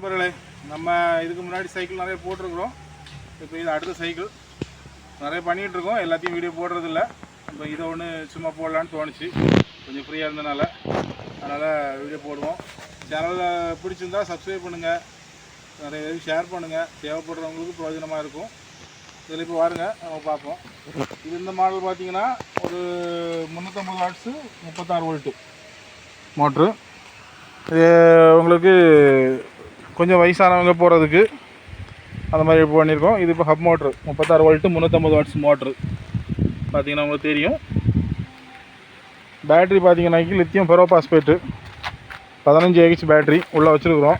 நண்பர்களே நம்ம இதுக்கு முன்னாடி சைக்கிள் நிறைய போட்டிருக்கிறோம். இப்போ இது அடுத்த சைக்கிள் நிறைய பண்ணிகிட்டு இருக்கோம். எல்லாத்தையும் வீடியோ போடுறதில்ல. இப்போ இதை ஒன்று சும்மா போடலான்னு தோணுச்சு. கொஞ்சம் ஃப்ரீயாக இருந்தனால. அதனால் வீடியோ போடுவோம். சேனலில் பிடிச்சிருந்தா சப்ஸ்கிரைப் பண்ணுங்கள் நிறைய பேருக்கு ஷேர் பண்ணுங்கள் தேவைப்படுறவங்களுக்கு பிரயோஜனமாக இருக்கும். இதில் இப்போ பாருங்க நம்ம பார்ப்போம். இது இந்த மாடல் பார்த்தீங்கன்னா ஒரு முந்நூற்றம்பது வாட்ஸு முப்பத்தாறு வோல்ட்டு மோட்ரு இது உங்களுக்கு கொஞ்சம் வயசானவங்க போகிறதுக்கு அந்த மாதிரி இப்போ பண்ணியிருக்கோம் இது இப்போ ஹப் மோட்ரு முப்பத்தாறு வோல்ட்டு முந்நூற்றம்பது வாட்ஸ் மோட்ரு பார்த்திங்கன்னா உங்களுக்கு தெரியும். பேட்ரி பார்த்தீங்கன்னாக்கி லித்தியம் ஃபெரோபாஸ்பேட்டு பதினஞ்சு ஏஹெச் பேட்ரி உள்ளே வச்சுருக்குறோம்.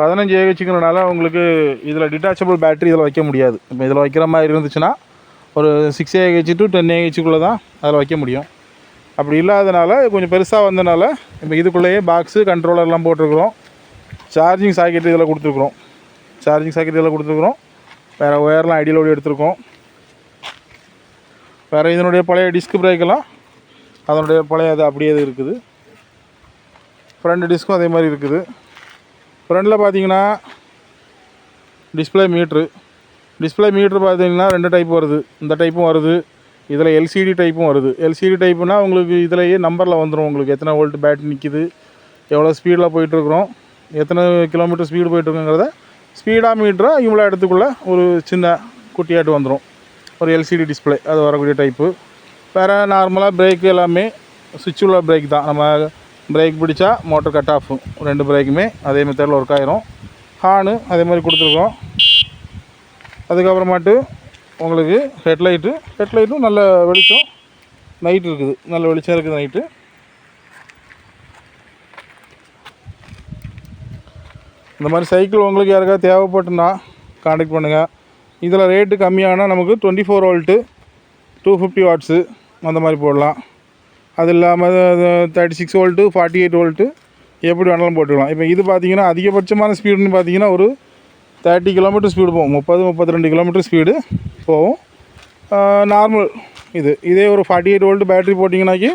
பதினஞ்சு ஏஹெச்சுங்கிறனால உங்களுக்கு இதில் டிட்டாச்சபிள் பேட்ரி இதில் வைக்க முடியாது. இப்போ இதில் வைக்கிற மாதிரி இருந்துச்சுன்னா ஒரு six A H to ten ஏஹெச்சுக்குள்ளே தான் அதில் வைக்க முடியும். அப்படி இல்லாதனால கொஞ்சம் பெருசாக வந்தனால இப்போ இதுக்குள்ளேயே பாக்ஸு கண்ட்ரோலர்லாம் போட்டிருக்கிறோம். சார்ஜிங் சாக்கெட் இதில் கொடுத்துருக்குறோம். சார்ஜிங் சாக்கெட் இதெல்லாம் கொடுத்துருக்குறோம். வேறு ஒயர்லாம் ஐடியலோடு எடுத்திருக்கோம். வேறு இதனுடைய பழைய டிஸ்க் பிரேக்கெல்லாம் அதனுடைய பழைய அது அப்படியே இருக்குது. ஃப்ரண்ட் டிஸ்க்கும் அதே மாதிரி இருக்குது. ஃப்ரண்டில் பார்த்தீங்கன்னா டிஸ்பிளே மீட்ரு. டிஸ்பிளே மீட்ரு பார்த்தீங்கன்னா ரெண்டு டைப் வருது. இந்த டைப்பும் வருது. இதில் எல்சிடி டைப்பும் வருது. எல்சிடி டைப்புனா உங்களுக்கு இதிலேயே நம்பரில் வந்துடும் உங்களுக்கு. எத்தனை வோல்ட் பேட்டரி நிற்கிது எவ்வளோ ஸ்பீடில் போயிட்டுருக்குறோம். எத்தனை கிலோமீட்டர் ஸ்பீடு போயிட்டுருக்குங்கிறத ஸ்பீடாக மீட்டராக இவ்வளோ இடத்துக்குள்ளே ஒரு சின்ன குட்டியாட்டு வந்துடும் ஒரு எல்சிடி டிஸ்பிளே அது வரக்கூடிய டைப்பு வேறு நார்மலாக பிரேக் எல்லாமே சுவிட்ச் உள்ள பிரேக் தான். நம்ம பிரேக் பிடிச்சா மோட்டர் கட் ஆஃப் ரெண்டு பிரேக்குமே அதே மெத்தடில் ஒர்க் ஆயிரும். ஹார்னு அதே மாதிரி கொடுத்துருக்கோம். அதுக்கப்புறமாட்டு உங்களுக்கு ஹெட்லைட்டு ஹெட்லைட்டும் நல்ல வெளிச்சம். நைட் இருக்குது. நல்ல வெளிச்சம் இருக்குது நைட்டு இந்த மாதிரி சைக்கிள் உங்களுக்கு யாருக்காவது தேவைப்பட்டுனா காண்டக்ட் பண்ணுங்கள் இதில் ரேட்டு கம்மியானால் நமக்கு twenty four volt to fifty watts அந்த மாதிரி போடலாம். அது இல்லாமல் thirty six volt forty eight volt எப்படி வேணாலும் போட்டுக்கலாம். இப்போ இது பார்த்தீங்கன்னா அதிகபட்சமான ஸ்பீடுன்னு பார்த்தீங்கன்னா ஒரு தேர்ட்டி கிலோமீட்டர் ஸ்பீடு போகும். முப்பது முப்பத்தி ரெண்டு கிலோமீட்டர் ஸ்பீடு போகும் நார்மல் இது. இதே ஒரு ஃபார்ட்டி எயிட் வோல்ட்டு பேட்டரி போட்டிங்கனாக்கி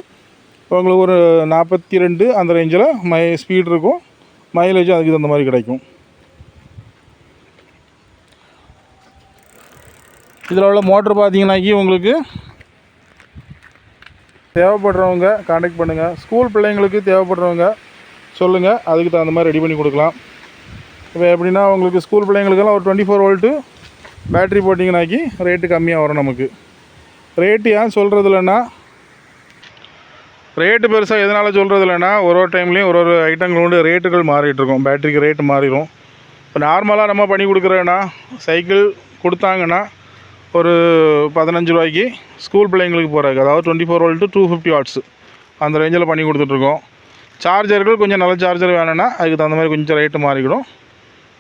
உங்களுக்கு ஒரு நாற்பத்தி ரெண்டு அந்த ரேஞ்சில் மை ஸ்பீடு இருக்கும். மைலேஜும் அதுக்கு தகுந்த மாதிரி கிடைக்கும். இதில் உள்ள மோட்ரு பார்த்தீங்கன்னாக்கி உங்களுக்கு தேவைப்படுறவங்க காண்டாக்ட் பண்ணுங்கள் ஸ்கூல் பிள்ளைங்களுக்கு தேவைப்படுறவங்க சொல்லுங்கள் அதுக்கு தகுந்த மாதிரி ரெடி பண்ணி கொடுக்கலாம். இப்போ எப்படின்னா உங்களுக்கு ஸ்கூல் பிள்ளைங்களுக்கெல்லாம் ஒரு டுவெண்ட்டி ஃபோர் வோல்ட்டு பேட்ரி போட்டிங்கனாக்கி ரேட்டு கம்மியாக வரும் நமக்கு. ரேட்டு ஏன் சொல்கிறது இல்லைன்னா ரேட்டு பெருசாக எதனால் சொல்கிறது இல்லைன்னா ஒரு ஒரு டைம்லேயும் ஒரு ஒரு ஐட்டங்களோட ரேட்டுகள் மாறிட்டுருக்கும் பேட்டரிக்கு ரேட்டு மாறிடும் இப்போ நார்மலாக நம்ம பண்ணி கொடுக்குறேன்னா சைக்கிள் கொடுத்தாங்கன்னா ஒரு பதினஞ்சு ரூபாய்க்கு ஸ்கூல் பிள்ளைங்களுக்கு போகிறதுக்கு அதாவது twenty four volt to fifty watts அந்த ரேஞ்சில் பண்ணி கொடுத்துட்ருக்கோம் சார்ஜர்கள் கொஞ்சம் நல்ல சார்ஜர் வேணும்னா அதுக்கு தகுந்த மாதிரி கொஞ்சம் ரேட்டு மாறிக்கிடும்.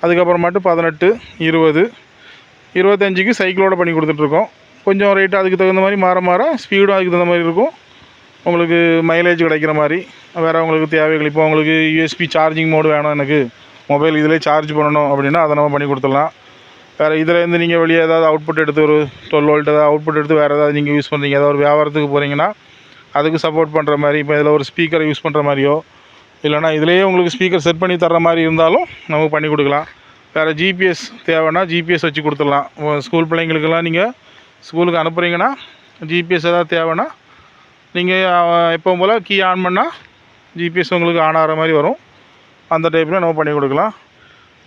அதுக்கப்புறமாட்டு பதினெட்டு இருபது இருபத்தஞ்சிக்கு சைக்கிளோடு பண்ணி கொடுத்துட்ருக்கோம் கொஞ்சம் ரேட்டு அதுக்கு தகுந்த மாதிரி மாற மாற ஸ்பீடும் அதுக்கு தகுந்த மாதிரி இருக்கும். உங்களுக்கு மைலேஜ் கிடைக்கிற மாதிரி வேறு உங்களுக்கு தேவைகள். இப்போ உங்களுக்கு யூஎஸ்பி சார்ஜிங் மோடு வேணும் எனக்கு. மொபைல் இதிலே சார்ஜ் பண்ணணும் அப்படின்னா அதை நம்ம பண்ணி கொடுத்துடலாம். வேறு இதுலேருந்து நீங்கள் வெளியே ஏதாவது அவுட்புட் எடுத்து ஒரு டுவெல் வோல்ட் ஏதாவது அவுட்புட் எடுத்து வேறு ஏதாவது நீங்கள் யூஸ் பண்ணுறீங்க ஏதாவது ஒரு வியாபாரத்துக்கு போகிறீங்கன்னா அதுக்கு சப்போர்ட் பண்ணுற மாதிரி இப்போ இதில் ஒரு ஸ்பீக்கர் யூஸ் பண்ணுற மாதிரியோ இல்லைனா இதுலேயே உங்களுக்கு ஸ்பீக்கர் செட் பண்ணி தர்ற மாதிரி இருந்தாலும் நமக்கு பண்ணி கொடுக்கலாம். வேறு ஜிபிஎஸ் தேவைன்னா ஜிபிஎஸ் வச்சு கொடுத்துடலாம். ஸ்கூல் பிள்ளைங்களுக்கெல்லாம் நீங்கள் ஸ்கூலுக்கு அனுப்புகிறீங்கன்னா ஜிபிஎஸ் ஏதாவது தேவைன்னா நீங்கள் எப்போவும் போல் கீ ஆன் பண்ணால் ஜிபிஎஸ் உங்களுக்கு ஆன் ஆகிற மாதிரி வரும். அந்த டைப்பில் நம்ம பண்ணி கொடுக்கலாம்.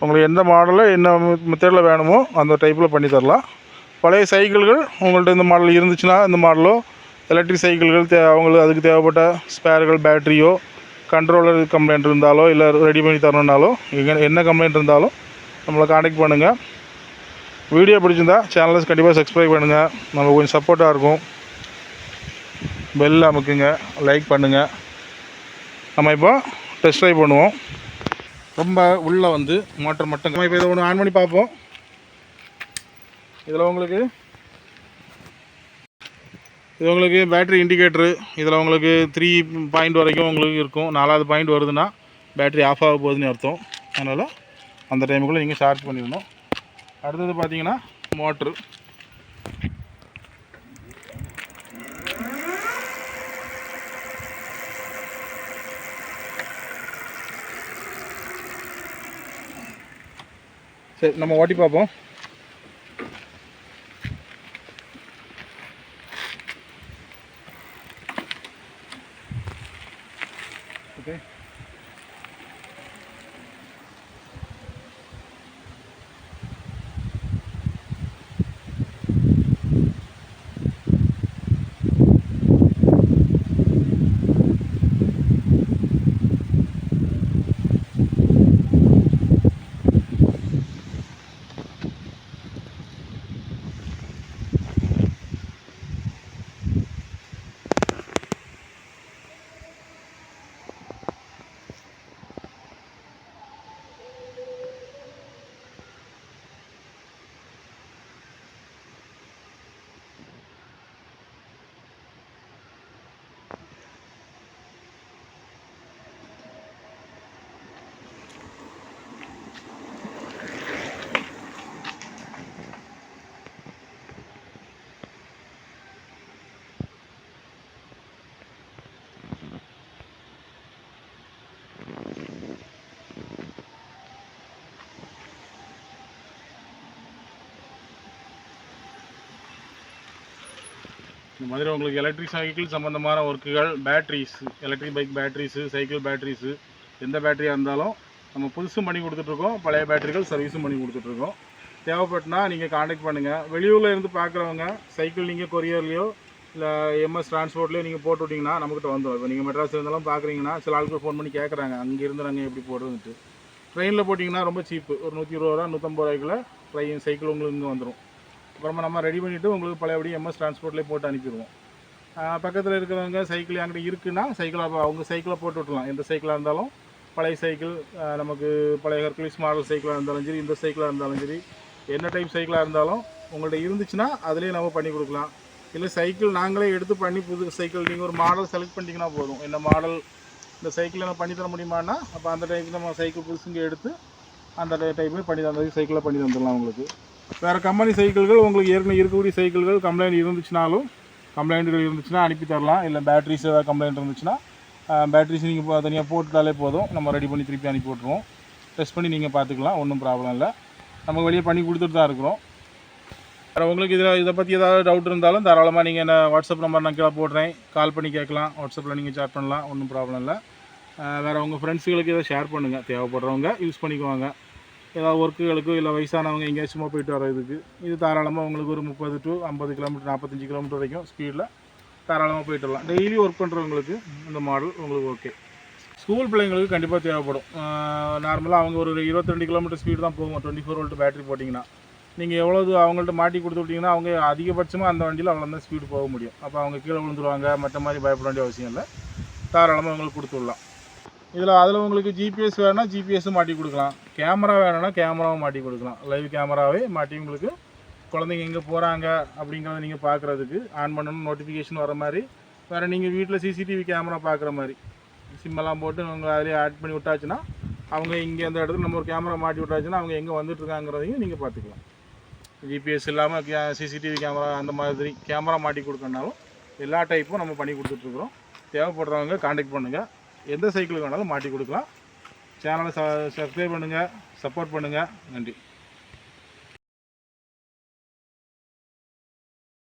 உங்களுக்கு எந்த மாடலில் என்ன மெத்தடில் வேணுமோ அந்த டைப்பில் பண்ணி தரலாம். பழைய சைக்கிள்கள் உங்கள்கிட்ட இந்த மாடல் இருந்துச்சுன்னா இந்த மாடலோ எலக்ட்ரிக் சைக்கிள்கள் தே அவங்களுக்கு அதுக்கு தேவைப்பட்ட ஸ்பேர்கள் பேட்டரியோ கண்ட்ரோலர் கம்ப்ளைண்ட் இருந்தாலோ இல்லை ரெடி பண்ணி தரணுன்னாலோ எங்கே என்ன கம்ப்ளைண்ட் இருந்தாலும் நம்மளை காண்டாக்ட் பண்ணுங்கள் வீடியோ பிடிச்சிருந்தா சேனலை கண்டிப்பாக சப்ஸ்கிரைப் பண்ணுங்கள் நம்ம கொஞ்சம் சப்போர்ட்டாக இருக்கும். பெல் அமுக்குங்க. லைக் பண்ணுங்கள் நம்ம இப்போ டெஸ்ட் ட்ரைவ் பண்ணுவோம். ரொம்ப உள்ளே வந்து மோட்டர் மட்டும். நம்ம இப்போ இதை ஒன்று ஆன் பண்ணி பார்ப்போம். இதில் உங்களுக்கு இது உங்களுக்கு பேட்ரி இண்டிகேட்ரு இதில் உங்களுக்கு த்ரீ பாயிண்ட் வரைக்கும் உங்களுக்கு இருக்கும். நாலாவது பாயிண்ட் வருதுன்னா பேட்ரி ஆஃப் ஆக போகுதுன்னு அர்த்தம். அதனால் அந்த டைமுக்குள்ளே நீங்கள் சார்ஜ் பண்ணிடணும். அடுத்தது பார்த்தீங்கன்னா மோட்ரு சரி நம்ம ஓட்டி பார்ப்போம் ஓகே இந்த மாதிரி உங்களுக்கு எலக்ட்ரிக் சைக்கிள் சம்மந்தமான ஒர்க்குகள் batteries electric bike batteries cycle batteries எந்த பேட்டரியாக இருந்தாலும் நம்ம புதுசும் பண்ணி கொடுத்துட்ருக்கோம் பழைய பேட்டரிகள் சர்வீஸும் பண்ணி கொடுத்துட்ருக்கோம். தேவைப்பட்டுனா நீங்கள் காண்டாக்ட் பண்ணுங்கள் வெளியூரில் இருந்து பார்க்குறவங்க சைக்கிள் நீங்கள் கொரியர்லேயோ இல்லை எம்எஸ் டிரான்ஸ்போர்ட்லேயோ நீங்கள் போட்டு விட்டிங்கன்னா நம்மக்கிட்ட வந்துடும் இப்போ நீங்கள் மெட்ராஸ் இருந்தாலும் பார்க்குறீங்கன்னா சில ஆட்கள் ஃபோன் பண்ணி கேட்குறாங்க அங்கேருந்து நாங்கள் எப்படி போடுறதுன்ட்டு ட்ரெயினில் போட்டிங்கன்னா ரொம்ப சீப்பு ஒரு நூற்றி இருபது ரூபா நூற்றம்பது ரூபாய்க்குள்ள ட்ரெயின் சைக்கிள் உங்களுக்கு இங்கே வந்துடும் அப்புறமா நம்ம ரெடி பண்ணிவிட்டு உங்களுக்கு பழையபடி எம்எஸ் டிரான்ஸ்போர்ட்லேயே போட்டு அனுப்பிடுவோம். பக்கத்தில் இருக்கிறவங்க சைக்கிள் என்கிட்ட இருக்குன்னா சைக்கிளாக அவங்க சைக்கிளை போட்டு விட்றலாம் எந்த சைக்கிளாக இருந்தாலும் பழைய சைக்கிள் நமக்கு பழைய ஹெர்குலிஸ் மாடல் சைக்கிளாக இருந்தாலும் சரி இந்த சைக்கிளாக இருந்தாலும் சரி என்ன டைப் சைக்கிளாக இருந்தாலும் உங்கள்கிட்ட இருந்துச்சுன்னா அதுலேயே நம்ம பண்ணி கொடுக்கலாம். இல்லை சைக்கிள் நாங்களே எடுத்து பண்ணி புது சைக்கிள் நீங்கள் ஒரு மாடல் செலக்ட் பண்ணிட்டீங்கன்னா போதும். என்ன மாடல் இந்த சைக்கிளை நம்ம பண்ணி தர முடியுமான்னா அப்போ அந்த டைப் நம்ம சைக்கிள் புதுசுங்க எடுத்து அந்த டைப்பே பண்ணி தந்தது சைக்கிளை பண்ணி தந்துடலாம் உங்களுக்கு. வேறு கம்பெனி சைக்கிள்கள் உங்களுக்கு ஏற்கனவே இருக்கக்கூடிய சைக்கிள்கள் கம்ப்ளைண்ட் இருந்துச்சுனாலும் கம்ப்ளைண்ட்டுகள் இருந்துச்சுன்னா அனுப்பி தரலாம். இல்லை பேட்ரிஸ் ஏதாவது கம்ப்ளைண்ட் இருந்துச்சுன்னா பேட்டரிஸ் நீங்கள் தனியாக போட்டுட்டாலே போதும். நம்ம ரெடி பண்ணி திருப்பி அனுப்பி விட்ருவோம் டெஸ்ட் பண்ணி நீங்கள் பார்த்துக்கலாம் ஒன்றும் ப்ராப்ளம் இல்லை. நம்ம வெளியே பண்ணி கொடுத்துட்டு தான் இருக்கிறோம். வேறு உங்களுக்கு இதில் இதை பற்றி ஏதாவது டவுட் இருந்தாலும் தாராளமாக நீங்கள் என்ன வாட்ஸ்அப் நம்பர் நான் கீழே போடுறேன். கால் பண்ணி கேட்கலாம். வாட்ஸ்அப்பில் நீங்கள் சேட் பண்ணலாம். ஒன்றும் ப்ராப்ளம் இல்லை. வேறு உங்கள் ஃப்ரெண்ட்ஸுகளுக்கு இதை ஷேர் பண்ணுங்கள் தேவைப்படுறவங்க யூஸ் பண்ணிக்குவாங்க. ஏதாவது ஒர்க்குகளுக்கோ இல்லை வயசானவங்க எங்கேயாச்சும் சும்மா போயிட்டு வர்றதுக்கு இது தாராளமாக உங்களுக்கு ஒரு முப்பது டு ஐம்பது கிலோமீட்டர் நாற்பத்தஞ்சு கிலோமீட்டர் வரைக்கும் ஸ்பீடில் தாராளமாக போயிட்டு வரலாம். டெய்லி ஒர்க் பண்ணுறவங்களுக்கு இந்த மாடல் உங்களுக்கு ஓகே ஸ்கூல் பிள்ளைங்களுக்கு கண்டிப்பாக தேவைப்படும். நார்மலாக அவங்க ஒரு இருபத்தி ரெண்டு கிலோமீட்டர் ஸ்பீடு தான் போகும். டுவெண்ட்டி ஃபோர் வோல்ட் பேட்டரி போட்டிங்கன்னா நீங்கள் எவ்வளோ அவங்கள்ட்ட மாட்டி கொடுத்து விட்டிங்கன்னா அவங்க அதிகபட்சமாக அந்த வண்டியில் அவ்வளோ தான் ஸ்பீடு போக முடியும். அப்போ அவங்க கீழே விழுந்துருவாங்க மற்ற மாதிரி பயப்பட வேண்டிய அவசியம் இல்லை. தாராளமாக அவங்களுக்கு கொடுத்து விடலாம். இதில் அதில் உங்களுக்கு ஜிபிஎஸ் வேணும்னா ஜிபிஎஸ்ஸும் மாட்டி கொடுக்கலாம். கேமரா வேணும்னா கேமராவும் மாட்டி கொடுக்கலாம். லைவ் கேமராவே மாட்டி உங்களுக்கு குழந்தைங்க எங்கே போகிறாங்க அப்படிங்கிறத நீங்கள் பார்க்குறதுக்கு ஆன் பண்ணணும் நோட்டிஃபிகேஷன் வர மாதிரி. வேறு நீங்கள் வீட்டில் சிசிடிவி கேமரா பார்க்குற மாதிரி. சிம்மெல்லாம் போட்டு உங்கள் அதிலே ஆட் பண்ணி விட்டாச்சுன்னா அவங்க இங்கே அந்த இடத்துல நம்ம ஒரு கேமரா மாட்டி விட்டாச்சுன்னா அவங்க எங்கே வந்துட்டுருக்காங்கிறதையும் நீங்கள் பார்த்துக்கலாம். ஜிபிஎஸ் இல்லாமல் கே சிசிடிவி கேமரா அந்த மாதிரி கேமரா மாட்டி கொடுக்கணுனாலும் எல்லா டைப்பும் நம்ம பண்ணி கொடுத்துட்ருக்குறோம். தேவைப்படுறவங்க காண்டாக்ட் பண்ணுங்கள் எந்த சைக்கிளுக்கு வேணாலும் மாட்டி கொடுக்கலாம். சேனலை ச சப்ஸ்கிரைப் பண்ணுங்கள் சப்போர்ட் பண்ணுங்கள் நன்றி.